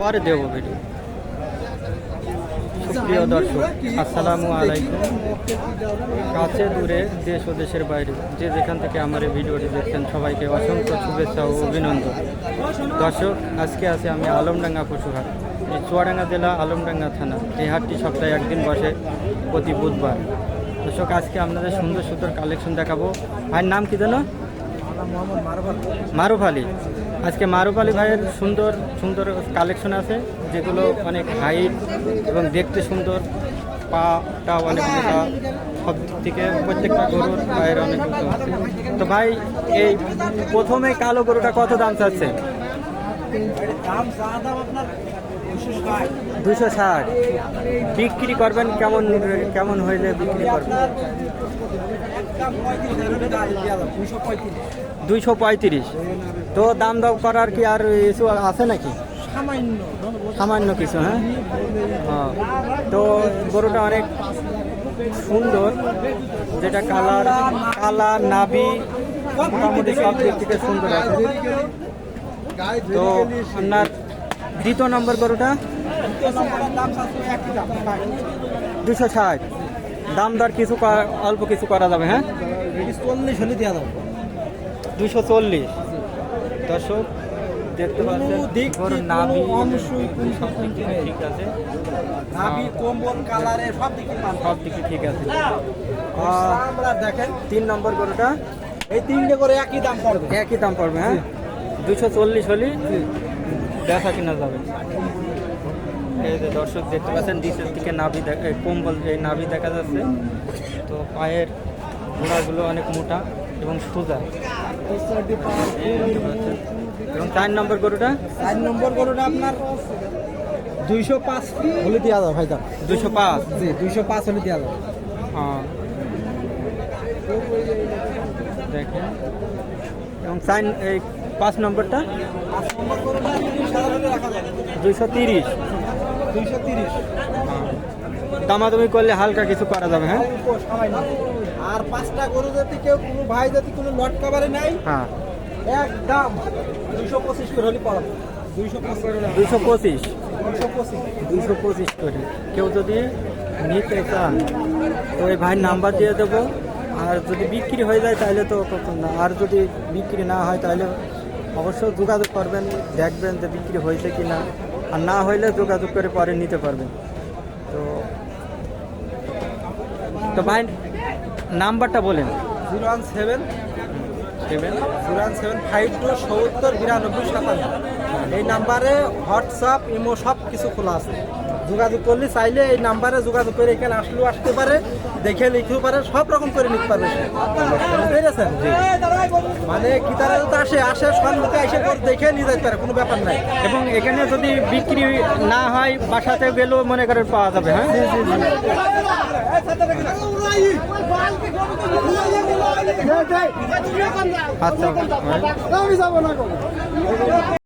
পরে দেবো ভিডিও সুপ্রিয় দর্শক আসসালামু আলাইকুম। কাছে দূরে দেশ ও দেশের বাইরে যে যেখান থেকে আমার এই ভিডিওটি দেখছেন সবাইকে অসংখ্য শুভেচ্ছা ও অভিনন্দন। দর্শক আজকে আছি আমি আলমডাঙ্গা পশুহাট এই চুয়াডাঙ্গা জেলা আলমডাঙ্গা থানা। এই হাটটি সপ্তাহে একদিন বসে প্রতি বুধবার। দর্শক আজকে আপনাদের সুন্দর সুন্দর কালেকশন দেখাবো। ভাইয়ের নাম কি যেন? মারুফ আলী। আজকে মারুফ আলী ভাইয়ের সুন্দর সুন্দর কালেকশন আছে, যেগুলো অনেক হাইট এবং দেখতে সুন্দর। পাটা অনেক মোটা। সব থেকে প্রত্যেকটা গরুর পায়ের অনেক আছে। তো ভাই, এই প্রথমে কালো গরুটা কত দাম চাচ্ছে? দুশো ষাট। বিক্রি করবেন কেমন কেমন হইলে বিক্রি করবেন? দুইশো পঁয়ত্রিশ। তো দাম দাম করার কি আর কিছু আছে নাকি? সামান্য কিছু হ্যাঁ। তো গরুটা অনেক সুন্দর। যেটা কালার কালার, নাভি, মোটামুটি সব দিক থেকে সুন্দর আছে। তো আপনার দ্বিতীয় নম্বর গরুটা? দুশো ষাট। দাম দর কিছু অল্প কিছু করা যাবে হ্যাঁ? চল্লিশ হলে দেওয়া দাও দুশো চল্লিশ। দর্শক দেখতে পাচ্ছেন নাভি। ঠিক আছে। নাভি কালারে সব দিকে সব দিকে ঠিক আছে। আমরা দেখেন তিন নম্বর গরুটা। এই তিনটে করে একই দাম পড়বে। একই দাম পড়বে হ্যাঁ? দুশো চল্লিশ হলে দেখা কিনা যাবে। দর্শক দেখতে পাচ্ছেন নিচের দিকে নাভি কম্বল এই নাভি দেখা যাচ্ছে। তো পায়ের ঘোড়াগুলো অনেক মোটা এবং সোজা। এবং চার নম্বর গরুটা? চার নম্বর গরুটা আপনার দুইশো পাঁচ হলে দেওয়া দাও ভাই দাম দুশো পাঁচ? জি দুইশো পাঁচ হলে দেওয়া দাও। হ্যাঁ। দেখেন। এবং চার এই পাঁচ নম্বরটা? যাবে দুইশো তিরিশ। দুইশো তিরিশ। দামাদামি করলে হালকা কিছু করা যাবে হ্যাঁ? আর পাঁচটা গরু যদি কেউ কোনো ভাই যদি কোনো লট কাভারে নেয় হ্যাঁ। একদম দুইশো পঁচিশ করে হলে পড়াবো দুইশো পঁচিশ। দুইশো পঁচিশ। করে। কেউ যদি নিতে চান তো ওই ভাইয়ের নাম্বার দিয়ে দেবো। আর যদি বিক্রি হয়ে যায় তাহলে তো কথা না। আর যদি বিক্রি না হয় তাহলে অবশ্যই যোগাযোগ করবেন দেখবেন যে বিক্রি হয়েছে কি না আর না হইলে যোগাযোগ করে পরে নিতে পারবেন তো তো ভাই নাম্বারটা বলেন। Zero one seven seven. Zero one seven five two সত্তর বিরানব্বই সাতান্ন। এই নাম্বারে হোয়াটসঅ্যাপ ইমো সব কিছু খোলা আছে। যোগাযোগ করলে চাইলে এই নাম্বারে যোগাযোগ করে এখানে আসলেও আসতে পারে দেখে লিখতেও পারে সব রকম করে নিতে পারবে বুঝতে মানে কি তারা যদি আসে আসে সম্মুখে এসে দেখে নিয়ে যেতে পারে কোনো ব্যাপার নাই। এবং এখানে যদি বিক্রি না হয় বাসাতে গেলেও মনে করেন পাওয়া যাবে হ্যাঁ? আচ্ছা।